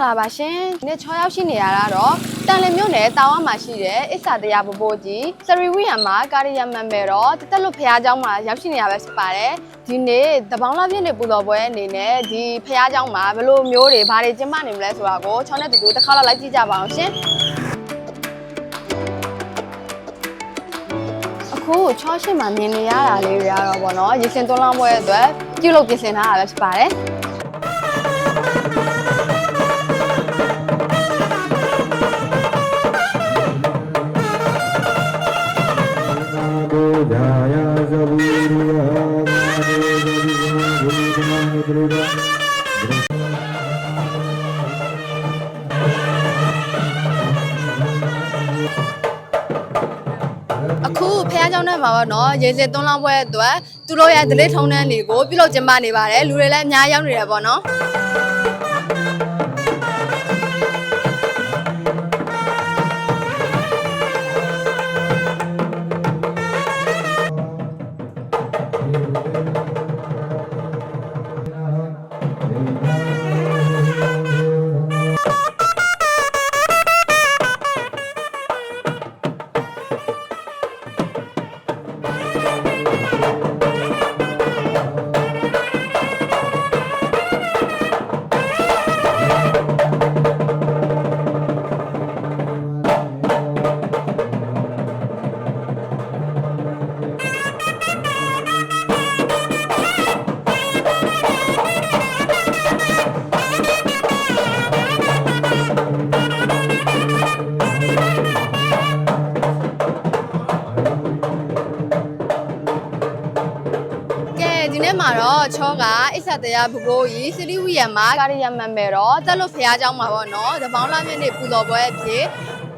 ္ဂလာပါရှင်ဒီနေ့6ရောက်ရှိနေရတာတော့တန်လင်မြို့နယ်တာဝါမှာရှိတဲ့အစ္ဆာတရားဘဘိုးကြီးစရီဝီယံမှာကာရီယံမန်မယ်တော့တသက်လွတ်ဖះเจ้าမှာရောက်ရှိနေရပဲဖြစ်ပါတယ်ဒီနေ့တပေါင်းလာပြည့်နေပူတော်ပွဲအနေနဲ့ဒီဖះเจ้าမှာဘယ်လိုမျိုးတွေဘာတွေကျင်းပနေမလဲဆိုတာကို6နဲ့တူတူတစ်ခါတော့လိုက်ကြည့်ကြပါအောင်ရှင်အခုချောရှိမှမြင်နေရတာလေးတွေကတော့ဗောနော်ရေစင်သွန်းလောင်းပွဲအတွက်ပြုလုပ်ပြင်ဆင်ထားတာပဲဖြစ်ပါတယ် အခုဖះเจ้าနဲ့မှာပေါ့နော်ရေစင်သွန်းလောင်းပွဲအတွက်သူတို့ရဲ့ဒလိထုံးတန်းတွေကိုပြုလုပ်ကျင်းပနေပါတယ်လူတွေလည်းအများကြီးရောက်နေတယ်ပေါ့နော် ကဲဒီနေ့မှာတော့ချောကအစ္ဆတရားဘဘိုးကြီးစီလီဝီယံမှာကာရီယံမန်မယ်တော့တက်လို့ဖះเจ้าမှာပေါ့နော်တပေါင်းလာမြင့်နေပူတော်ပွဲအဖြစ်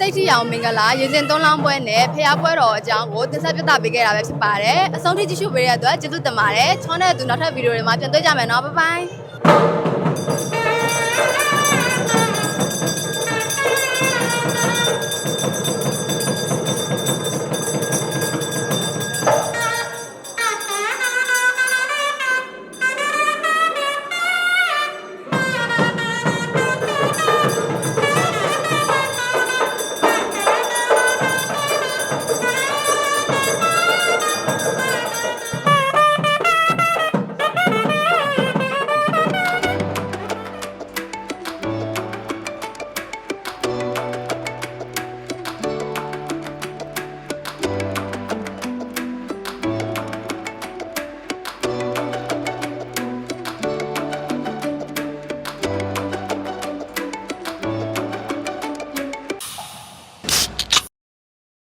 တိတ်ထီအောင်မင်္ဂလာရေစင်သွန်းလောင်းပွဲနဲ့ဖះပွဲတော်အကြောင်းကိုတင်ဆက်ပြသပေးခဲ့တာပဲဖြစ်ပါတယ်အဆုံးထိကြည့်ရှုပေးတဲ့အတွက်ကျေးဇူးတင်ပါတယ်ချောနဲ့အတူနောက်ထပ်ဗီဒီယိုတွေမှာပြန်တွေ့ကြမယ်နော်ဘိုင်ဘိုင်